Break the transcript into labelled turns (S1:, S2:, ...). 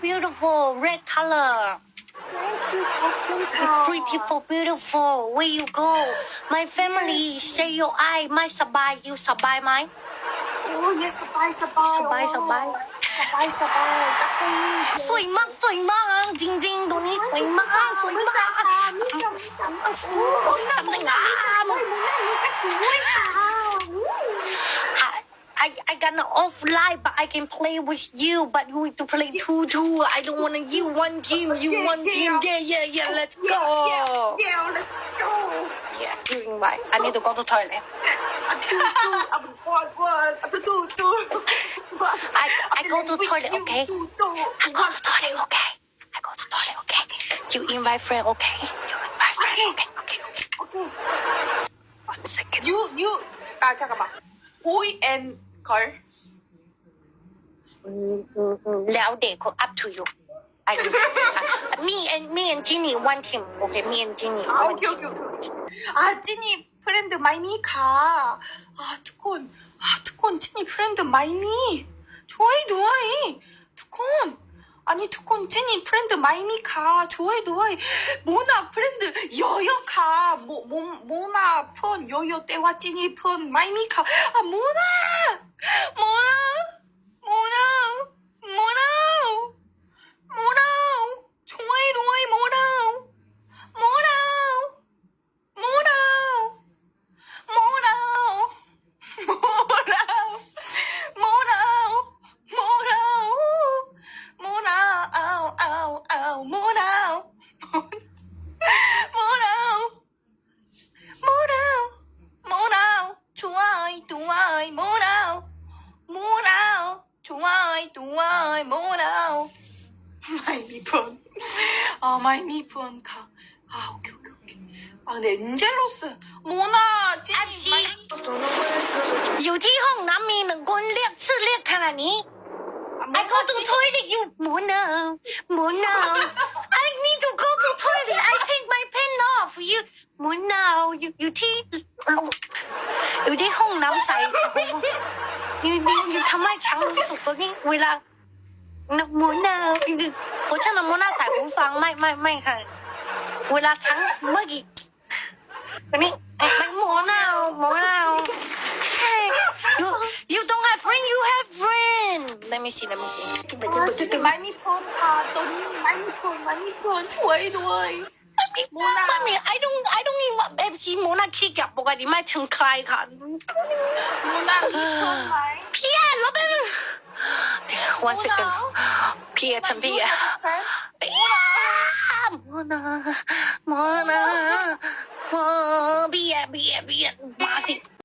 S1: beautiful red color
S2: Thank you ขอบคุณค่ะ
S1: beautiful beautiful where you go my family say your eye ไม่สบาย you สบายไหม
S2: โอ้ยสบายสบาย
S1: สบายสบาย
S2: สบายสบายตะกุย
S1: สวยมากสวยมากจริงๆตัวนี้สวยมากสวย
S2: มึง
S1: มาก
S2: ค่ะนี่ก็มีสัมปสวยนะมึงน่ะมึงน่ะมึงก็สวยค่ะ
S1: I, I got an offline, but I can play with you. But you need to play two two. I don't wanna you one team, you
S2: Yeah,
S1: one team. Yeah, yeah, yeah. Let's go.
S2: Yeah, yeah, let's go.
S1: Yeah, you invite. I need to go to toilet.
S2: A do do, a one one, a do do do.
S1: I I go to toilet,
S2: You
S1: okay?
S2: do do.
S1: I go to toilet, okay? I go to toilet, okay? You invite friend, okay? You invite friend, okay? Okay, okay.
S2: Okay.
S1: One second.
S2: You you 아 잠깐만. Boy and
S1: 걸. Now they up to you. I, I, me and me and Ginny one team. Okay, me and Ginny.
S2: 아
S1: one
S2: 오케이
S1: team.
S2: 오케이 오케이. 오케이. 아 찐이 프렌드 마이미가. 아 두콘. 아 두콘 찐이 프렌드 마이미. 좋아해 노아해. 두콘. 아니 두콘 찐이 프렌드 마이미가 좋아해 노아해. 모나 프렌드 여여가. 모, 모 모나 폰 여여 때와 찐이 폰 마이미가. 아 모나. 母后 모나 마이미폰 아 마이미폰 가. 아 오케이 오케이 오케이. 아 근데 엔젤로스 모나 찐이
S1: 아씨.
S2: 마이-
S1: อยู่ที่ห้องน้ำมีหนึ่งคนเรียกชื่อเรียกขนาดนี้ I go to toilet you Mona Mona I need to go to toilet I take my pen off you Mona อยู่อยู่ที่อยู่ที่ห้องน้ำใสอยู่อยู่อยู่ทำไมฉันรู้สึกตรงนี้เวลา นักมวยนะผมชอบนักมวยน้าสายหูฟังไม่ไม่ไม่ค่ะ เวลาฉันเมื่อกี้วันนี้ม่มโมนาวโมนาว you you don't have friend you have friend let me see let me see
S2: แต่ไม่มีพรนค่ะตุนไม่มีพรนไม่มีพร
S1: น
S2: ช่วยด้วย
S1: ไม่มี I don't I don't even เอฟซีโมนาขี้เกัยจปกติไม่ถึงใครค่ะโมนาขี้เ One second. PH and PH. Mona, Mona, Mona, Mona, Mona, Mona,